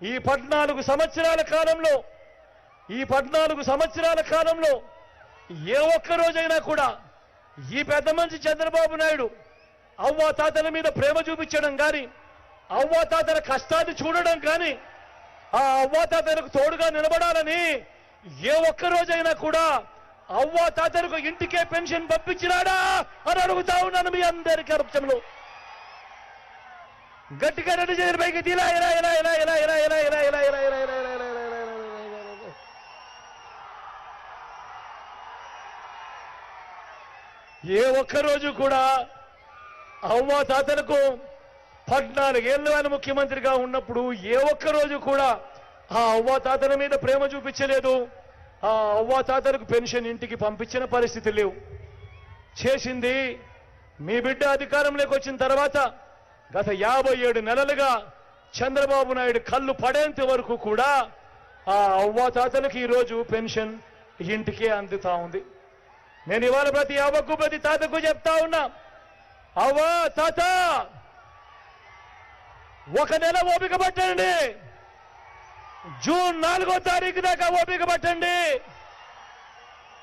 ఈ పద్నాలుగు సంవత్సరాల కాలంలో ఈ పద్నాలుగు సంవత్సరాల కాలంలో ఏ ఒక్క రోజైనా కూడా ఈ పెద్ద మనిషి చంద్రబాబు నాయుడు అవ్వా తాతల మీద ప్రేమ చూపించడం కానీ అవ్వా తాతల కష్టాన్ని చూడడం కానీ ఆ అవ్వా తాతలకు తోడుగా నిలబడాలని ఏ ఒక్క రోజైనా కూడా అవ్వ తాతలకు ఇంటికే పెన్షన్ పంపించినాడా అని అడుగుతా ఉన్నాను మీ అందరి కరప్షన్లో గట్టిగా రెండు చేతుల పైకి ఇలా ఇలా ఇలా ఇలా ఇలా ఇలా ఇలా ఇలా ఇలా ఇలా ఇలా ఇలా ఇలా ఇలా ఏ ఒక్క రోజు కూడా అవ్వ తాతలకు పద్నాలుగేళ్ళు ఆయన ముఖ్యమంత్రిగా ఉన్నప్పుడు ఏ ఒక్క రోజు కూడా ఆ అవ్వ తాతల మీద ప్రేమ చూపించలేదు ఆ అవ్వ తాతలకు పెన్షన్ ఇంటికి పంపించిన పరిస్థితి లేవు. చేసింది మీ బిడ్డ అధికారంలోకి వచ్చిన తర్వాత గత యాభై ఏడు నెలలుగా చంద్రబాబు నాయుడు కళ్ళు పడేంత వరకు కూడా ఆ అవ్వ తాతలకు ఈరోజు పెన్షన్ ఇంటికే అందుతా ఉంది. నేను ఇవాళ ప్రతి అవ్వకు ప్రతి తాతకు చెప్తా ఉన్నా అవ్వా తాత ఒక నెల ఓపిక పట్టండి. జూన్ నాలుగో తారీఖు దాకా ఓపిక పట్టండి.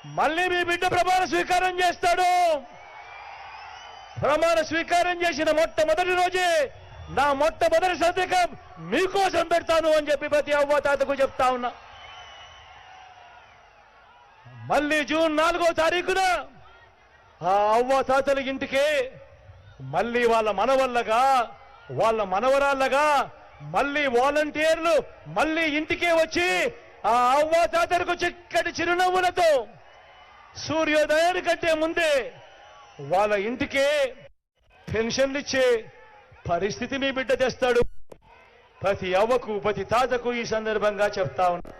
మళ్ళీ మీ బిడ్డ ప్రమాణ స్వీకారం చేస్తాడు. ప్రమాణ స్వీకారం చేసిన మొట్టమొదటి రోజే నా మొట్టమొదటి సంతకం మీకోసం పెడతాను అని చెప్పి ప్రతి అవ్వ తాతకు చెప్తా ఉన్నా. మళ్ళీ జూన్ నాలుగో తారీఖున ఆ అవ్వ తాతల ఇంటికి మళ్ళీ వాళ్ళ మనవల్లగా వాళ్ళ మనవరాళ్ళగా మళ్ళీ వాలంటీర్లు మళ్ళీ ఇంటికే వచ్చి ఆ అవ్వ తాతలకు చిక్కటి చిరునవ్వులతో సూర్యోదయాని కంటే ముందే వాళ్ళ ఇంటికే పెన్షన్లు ఇచ్చే పరిస్థితి మీ బిడ్డ తెస్తాడు. ప్రతి అవ్వకు ప్రతి తాతకు ఈ సందర్భంగా చెప్తా ఉన్నా.